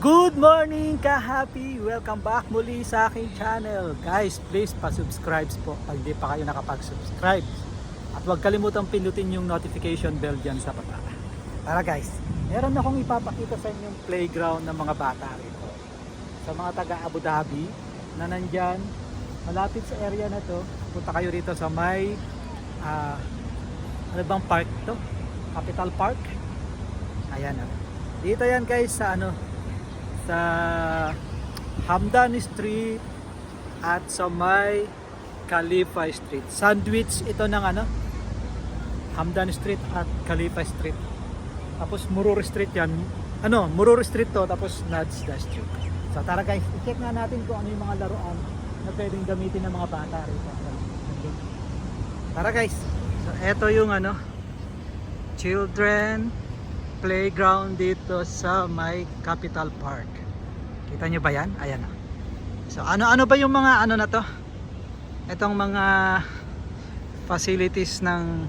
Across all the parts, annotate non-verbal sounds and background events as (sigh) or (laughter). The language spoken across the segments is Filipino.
Good morning ka-happy! Welcome back muli sa aking channel. Guys, please pa-subscribe po pag di pa kayo nakapag-subscribe. At huwag kalimutang pindutin yung notification bell dyan sa baba. Tara guys, meron akong ipapakita sa inyong playground ng mga bata rito. Sa mga taga Abu Dhabi na nandyan, malapit sa area na to, punta kayo rito sa may, ah, ano bang park to? Capital Park? Ayan ah. Dito yan guys sa ano, sa Hamdan Street at sa may Khalifa Street. Sandwich ito ng ano? Hamdan Street at Khalifa Street. Tapos Murur Street yan. Ano, Murur Street to tapos Nadsda Street. So tara guys, i-check nga natin kung ano yung mga laruan na pwedeng gamitin ng mga bata rito. Tara guys. So ito yung ano children playground dito sa may Capital Park. Kita nyo ba yan? Ayan. So ano-ano ba yung mga ano na to? Itong mga facilities ng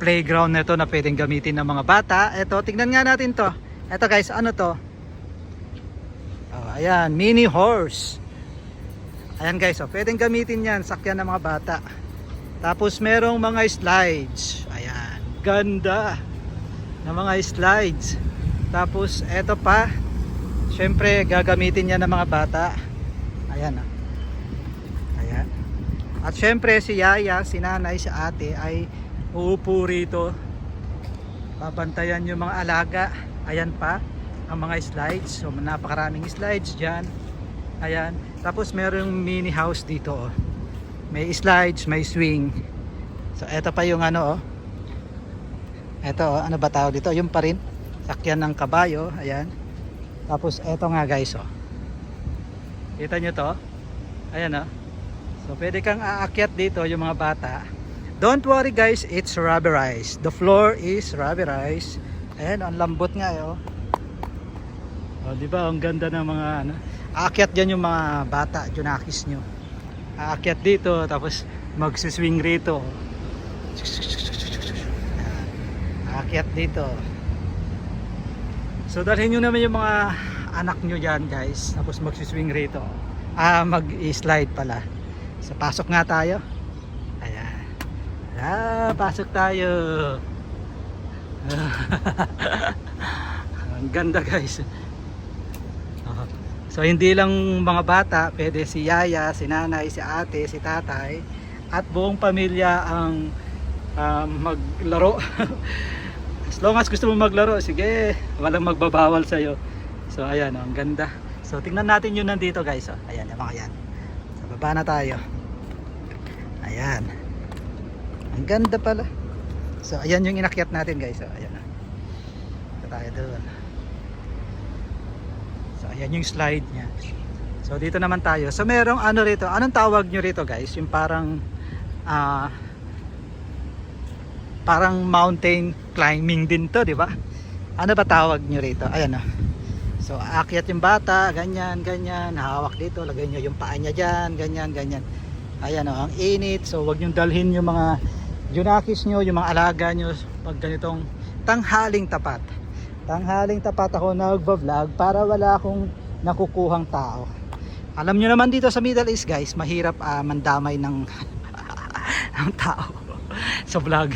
playground nito na pwedeng gamitin ng mga bata. Ito, tingnan nga natin to. Ito guys, ano to? Oh, ayan, mini horse. Ayan guys, oh, pwedeng gamitin yan, sakyan ng mga bata. Tapos merong mga slides. Ayan, ganda ng mga slides. Tapos eto pa, syempre gagamitin niya ng mga bata. Ayan ah. Ayan. At syempre si Yaya, si nanay, si ate ay uupo rito. Babantayan yung mga alaga. Ayan pa, ang mga slides. So napakaraming slides dyan. Ayan. Tapos merong mini house dito. Oh. May slides, may swing. So eto pa yung ano oh. Eto oh, ano ba tawag dito? Yung pa rin. Sakyan ng kabayo. Ayan. Tapos eto nga guys oh. Kita nyo to? Ayan oh. So pwede kang aakyat dito yung mga bata. Don't worry guys, it's rubberized. The floor is rubberized. Ayan, ang lambot nga eh, oh. Oh, di ba? Ang ganda ng mga ano. Aakyat diyan yung mga bata, junakis nyo. Aakyat dito tapos magsiswing rito. Ayan. Aakyat dito. So dalhin nyo naman yung mga anak nyo dyan guys. Tapos magsiswing rito. Ah, mag-slide pala. So pasok nga tayo. Ayan. Ah, pasok tayo. (laughs) Ang ganda guys. Oh. So hindi lang mga bata, pwede si yaya, si nanay, si ate, si tatay at buong pamilya ang ah, maglaro. (laughs) long as gusto mo maglaro, sige, walang magbabawal sa iyo. So ayan, oh, ang ganda. So tingnan natin yun nandito guys. Oh. Ayan, yung mga yan. Sa baba na tayo. Ayan. Ang ganda pala. So ayan yung inakyat natin guys. So ayan. oh. Ito tayo doon. So ayan yung slide niya. So dito naman tayo. So merong ano rito. Anong tawag nyo rito guys? Yung parang ah parang mountain climbing din to, di ba? Ano ba tawag nyo rito? Ayan oh. So aakyat yung bata, ganyan, ganyan, hawak dito, lagay nyo yung paa niya dyan, ganyan, ganyan. Ayan oh, ang init. So wag nyo dalhin yung mga junakis nyo, yung mga alaga nyo pag ganitong tanghaling tapat. Tanghaling tapat ako nagva-vlog para wala akong nakukuhang tao. Alam nyo naman dito sa Middle East guys, mahirap ah, mandamay ng, (laughs) ng tao sa vlog.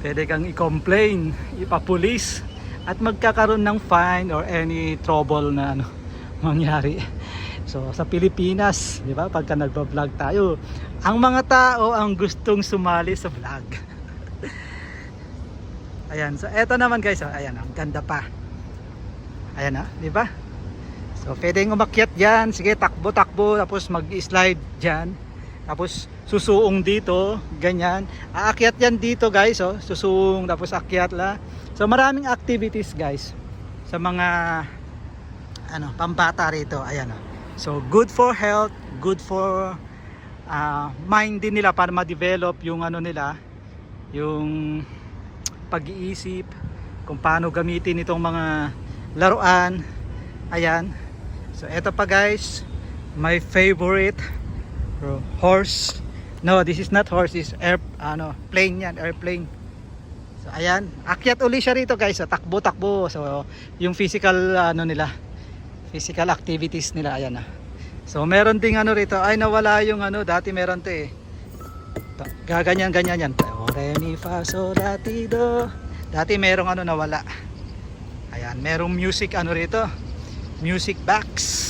Pwede kang i-complain, ipapulis at magkakaroon ng fine or any trouble na ano (laughs) mangyari. So sa Pilipinas, di ba, pagka nagba-vlog tayo, ang mga tao ang gustong sumali sa vlog. (laughs) ayan, so eto naman guys, ayan, ang ganda pa. Ayan ah, di ba? So pwedeng umakyat diyan, sige takbo-takbo tapos mag-slide diyan. Tapos susuong dito, ganyan. Aakyat yan dito guys, oh. Susuong tapos akyat la. So maraming activities guys sa mga ano, pambata rito. Ayan oh. So good for health, good for ah, mind din nila para ma-develop yung ano nila, yung pag-iisip kung paano gamitin itong mga laruan. Ayan. So eto pa guys, my favorite uh, horse. No, this is not horse, is air ano, plane yan, airplane. So ayan, akyat uli siya rito guys. So, takbo-takbo. So, yung physical ano nila, physical activities nila, ayan na. So, meron ding ano rito. Ay, nawala yung ano, dati meron to eh. Gaganyan, ganyan yan. Do, re, mi, fa, sol, la, ti, do. Dati merong ano nawala. Ayan, merong music ano rito. Music box.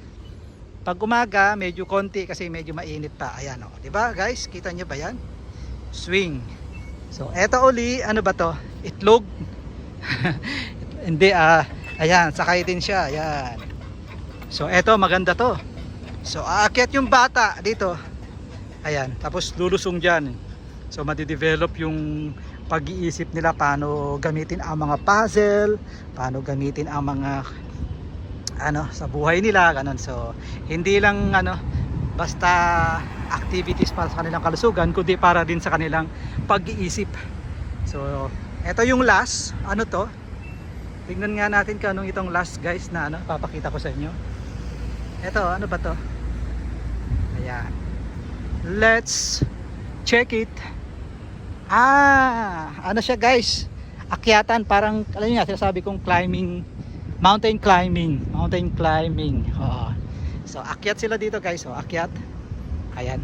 Pag umaga, medyo konti kasi medyo mainit pa. Ayan oh, 'di ba guys? Kita niyo ba 'yan? Swing. So, eto uli, ano ba 'to? Itlog. (laughs) Hindi ah, ayan, sakay din siya. Ayan. So, eto maganda 'to. So, aakyat yung bata dito. Ayan, tapos lulusong diyan. So, madidevelop yung pag-iisip nila paano gamitin ang mga puzzle, paano gamitin ang mga ano sa buhay nila ganun. So hindi lang ano basta activities para sa kanilang kalusugan kundi para din sa kanilang pag-iisip. So eto yung last ano to? Tingnan nga natin kung anong itong last guys na ano papakita ko sa inyo. Eto ano ba to? Ayan. Let's check it. Ah ano siya guys? Akyatan parang alam niyo nga sinasabi kong climbing mountain climbing mountain climbing. Oo so akyat sila dito guys. Oh akyat. Ayan.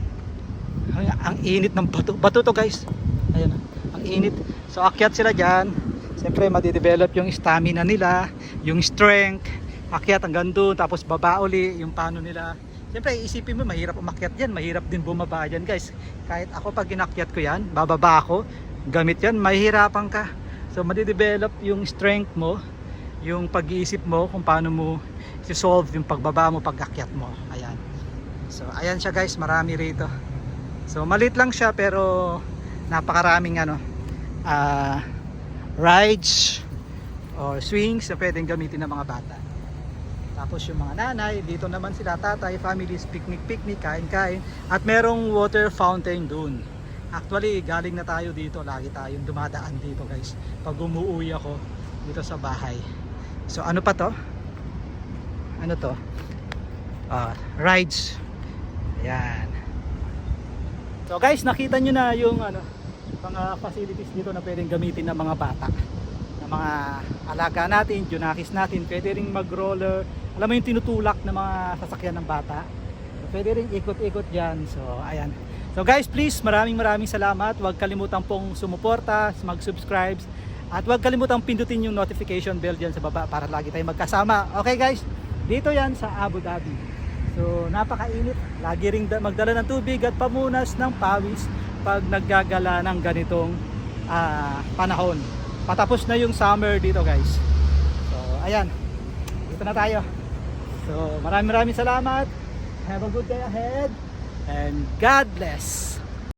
Ang, init ng bato. Bato to guys. Ayan. Oh. ang init. So akyat sila dyan. Siyempre madidevelop yung stamina nila yung strength. Akyat hanggang doon tapos baba uli yung paano nila. Siyempre isipin mo mahirap umakyat yan mahirap din bumaba dyan guys. Kahit ako pag inakyat ko yan bababa ako. Gamit yan mahirapan ka. So madidevelop yung strength mo yung pag-iisip mo kung paano mo i-solve yung pagbaba mo, pag-akyat mo. Ayan. So, ayan siya guys, marami rito. So, malit lang siya pero napakaraming ano, ah, rides or swings na pwedeng gamitin ng mga bata. Tapos yung mga nanay, dito naman sila tatay, families, picnic-picnic, kain-kain. At merong water fountain dun. Actually, galing na tayo dito. Lagi tayong dumadaan dito guys. Pag umuwi ako dito sa bahay. So ano pa to? Ano to? Ah, rides. Ayan. So guys, nakita nyo na yung ano, mga facilities dito na pwedeng gamitin ng mga bata. Ng mga alaga natin, junakis natin, pwede ring mag-roller. Alam mo yung tinutulak ng mga sasakyan ng bata. So, pwede ring ikot-ikot dyan. So ayan. So guys, please, maraming maraming salamat. Huwag kalimutan pong sumuporta, mag-subscribe, at huwag kalimutang pindutin yung notification bell dyan sa baba para lagi tayong magkasama. Okay guys, dito yan sa Abu Dhabi. So napakainit. Lagi ring da- magdala ng tubig at pamunas ng pawis pag naggagala ng ganitong ah, panahon. Patapos na yung summer dito guys. So ayan, dito na tayo. So maraming maraming salamat. Have a good day ahead. And God bless.